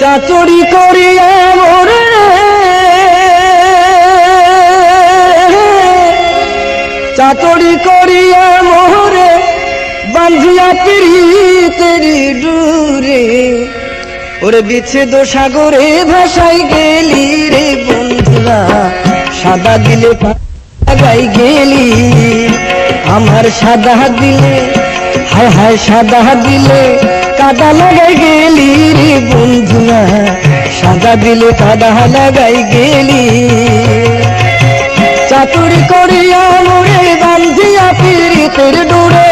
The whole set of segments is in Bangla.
চাচড়ি করিয়া মোরে চাচড়ি করিয়া মোরে বান্ধিয়া তেরি ডুরে। ওরে বিচ্ছেদ সাগরে ভাসাই গেলি রে বন্ধুরা, সাদা দিলে লাগাই গেলি। আমার সাদা দিলে, হায় হায় সাদা দিলে কাদা লাগাই গেলি রে বন্ধুরা। সাদা দিলে কাদা লাগাই গেলি। চাতুরি করিয়া মোরে বান্ধিয়া পীড়িতের ডোরে।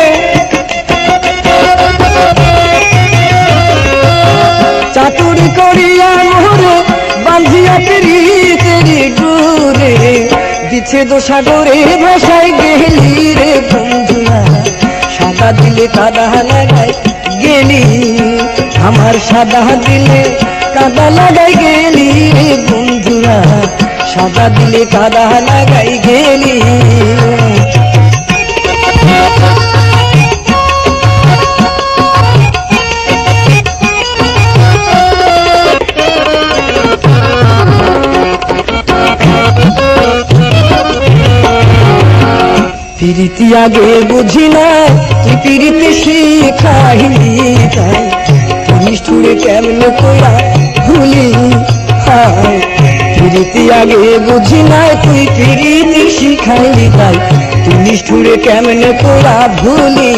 চাতুরি করিয়া মোরে বান্ধিয়া পীড়িতের ডোরে। বিচ্ছেদ সাগরে ভাসাই গেলি রে বন্ধুরা। সাদা দিলে কাদা লাগাই গেলি আমার সাদা দিলে কাদা লাগাই গেলি বন্ধুরা সাদা দিলে কাদা লাগাই গেলি। প্রীতি আগে বুঝি না তুই প্রীতি শিখাইলি তাই। নিষ্ঠুরে কেমন কইরা ভুলি হায় প্রীতি আগে বুঝি না তুই প্রীতি শিখাইলি তাই। তুই নিষ্ঠুরে কেমন কইরা ভুলি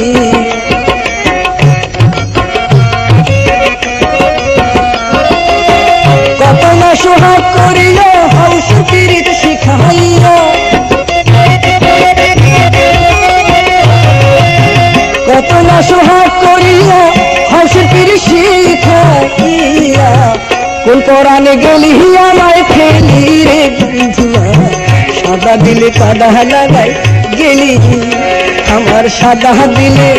কত না সোহাগ করিল কত না সোহাগ করিয়া হাসির পিড়ি শিখাইয়া কোন পরাণে গেলি আমায় ফেলি রে বন্ধুয়া সাদা দিলে কাদা লাগাই গেলি। আমার সাদা দিলে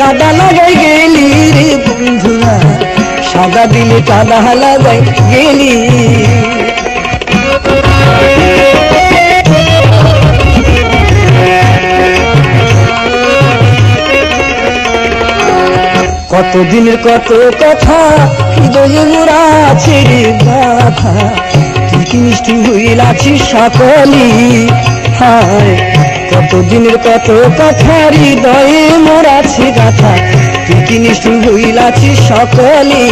কাদা লাগাই গেলি রে বন্ধুয়া সাদা দিলে কাদা লাগাই গেলি। কত দিনের কত কথা হৃদয়ে মোরা ছেড়ে তুই কি মিষ্টি হইলাছি সকলি হায় কত দিনের কত কথা, হৃদয়ে মোরাছে গাথা তুই কি মিষ্টি হইলাছি সকলি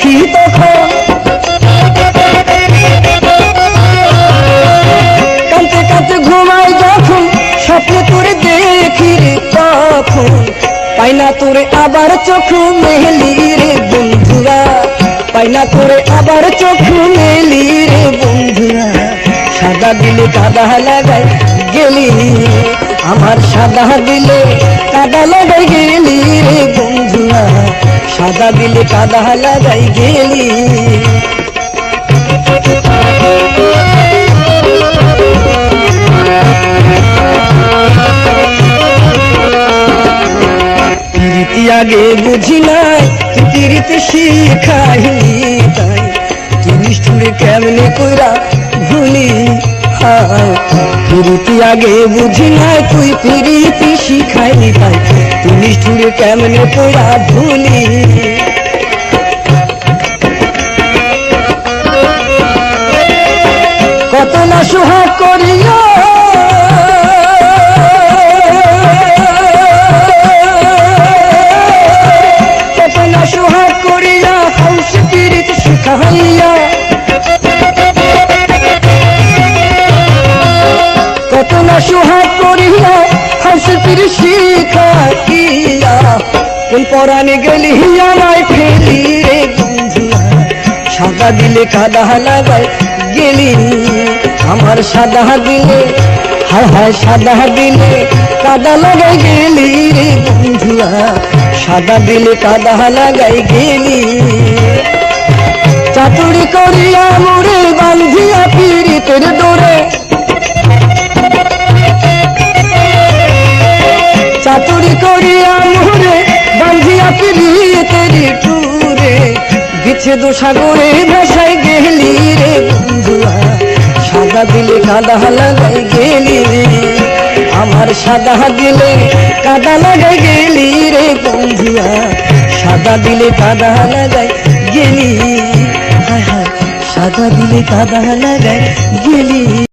দেখি তখন। কানতে কানতে ঘুমাই যখন, স্বপ্নে তোরে দেখি তখন। পাই না তোরে আবার চোখ মেলি রে বন্ধুরা। পাই না তোরে আবার চোখ মেলি রে বন্ধুরা। সাদা দিলে কাদা লাগাই গেলি আমার সাদা দিলে কাদা লাগাই গেলি রে সাদা দিলে কাদা লাগাই গেলি প্রীতি আগে বুঝি নাই তুই প্রীতি শিখাইলি তাই তুই নিষ্ঠুরে কেমনে কইরা ভুলি প্রীতি আগে বুঝি নাই, তুই প্রীতি শিখাইলি তাই তুই নিষ্ঠুরে কেমনে কইরা ভুলি কত না সোহাগ করিয়া কত না সোহাগ করিয়া হাউস পীড়িত শিখাইয়া না করিয়া পীড়িত শিখাইয়া কোন পরাণে গেলি ফেলি রে সাদা দিলে কাদা লাগাই গেলি আমার সাদা দিলে, হায় হায় সাদা দিলে কাদা লাগাই গেলি রে বন্ধুয়া সাদা দিলে কাদা লাগাই গেলি চাতুরি করিয়া মোরে বান্ধিয়া শুধু সাগরে ভাসাই গেলি রে বন্ধুয়া। সাদা দিলে কাদা লাগাই গেলি আমার সাদা দিলে কাদা লাগাই গেলি রে বন্ধুয়া। সাদা দিলে কাদা লাগাই গেলি। হায়, সাদা দিলে কাদা লাগাই গেলি।